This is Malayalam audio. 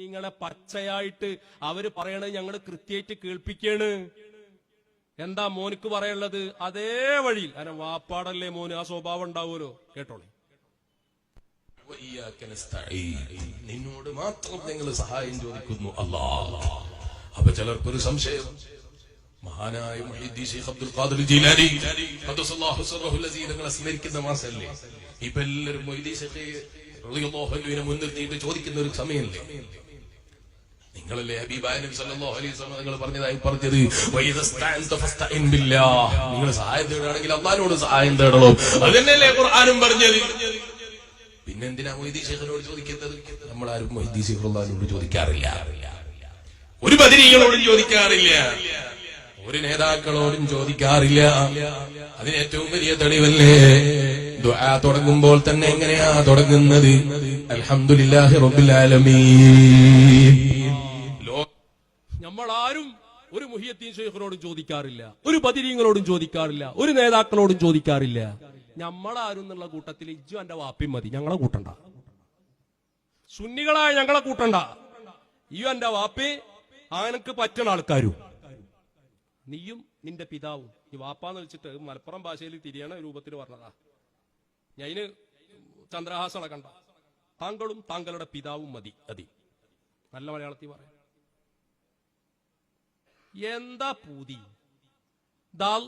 നിങ്ങളെ പച്ചയായിട്ട് അവർ പറയണത് ഞങ്ങൾ കൃത്യമായിട്ട് കേൾപ്പിക്കാണ്. എന്താ മോനിക്ക് പറയാനുള്ളത്? അതേ വഴിയിൽ. അങ്ങനെ വാപ്പാടല്ലേ മോന്? ആ സ്വഭാവം ഉണ്ടാവുമല്ലോ. കേട്ടോളെ. നിന്നോട് മാത്രം നിങ്ങൾ സഹായം ചോദിക്കുന്നു അല്ലാ. അപ്പൊ ചിലർക്കൊരു സംശയം. മഹാനായ അബ്ദുൽ സ്മരിക്കുന്ന മാസല്ലേ? ഇപ്പൊ എല്ലാവരും മുൻനിർത്തിയിട്ട് ചോദിക്കുന്ന ഒരു സമയമല്ലേ നിങ്ങളല്ലേ ഹബീബായ നബി സല്ലല്ലാഹു അലൈഹി വസല്ലം നിങ്ങൾ പറഞ്ഞതായി പറഞ്ഞത് വൈദസ്തഅൻത ഫസ്തഇൻ ബില്ലാഹ്. നിങ്ങൾ സഹായം തേടുകയാണെങ്കിൽ അള്ളാഹിനോട് സഹായം തേടണം. അത് തന്നെയല്ലേ ഖുർആനും പറഞ്ഞത്. പിന്നെന്തിനാ മൊയ്തീൻ ശേഖരനോട് ചോദിക്കുന്നത്? നമ്മൾ ആരും മൊയ്തീൻ ശേഖറുള്ളതിനോട് ചോദിക്കാറില്ല. ഒരു ബദിരീകളോടും ചോദിക്കാറില്ല. ഒരു നേതാക്കളോടും ചോദിക്കാറില്ല. അതിന് ഏറ്റവും വലിയ തെളിവല്ലേ? തുടങ്ങുമ്പോൾ തന്നെ എങ്ങനെയാ തുടങ്ങുന്നത്? ലോ- നമ്മൾ ആരും ഒരു മുഹിയത്തീൻ ഷെയ്ഖിനോടും ചോദിക്കാറില്ല. ഒരു ബദിരീങ്ങളോടും ചോദിക്കാറില്ല. ഒരു നേതാക്കളോടും ചോദിക്കാറില്ല. ഞമ്മളാരും എന്നുള്ള കൂട്ടത്തിൽ ഇജ്ജു എന്റെ വാപ്പി മതി. ഞങ്ങളെ കൂട്ടണ്ട. സുന്നികളായ ഞങ്ങളെ കൂട്ടണ്ട. ഈ എന്റെ വാപ്പി ആനക്ക് പറ്റണ ആൾക്കാരും. നീയും നിന്റെ പിതാവും. ഈ വാപ്പാന്ന് വെച്ചിട്ട് മലപ്പുറം ഭാഷയിൽ തിരിയണ രൂപത്തിൽ പറഞ്ഞതാ. ഞാൻ ചന്ദ്രഹാസ കണ്ട. താങ്കളും താങ്കളുടെ പിതാവും മതി. അതി നല്ല മലയാളത്തിൽ പറയാം. എന്താ പൂതി? ദാൽ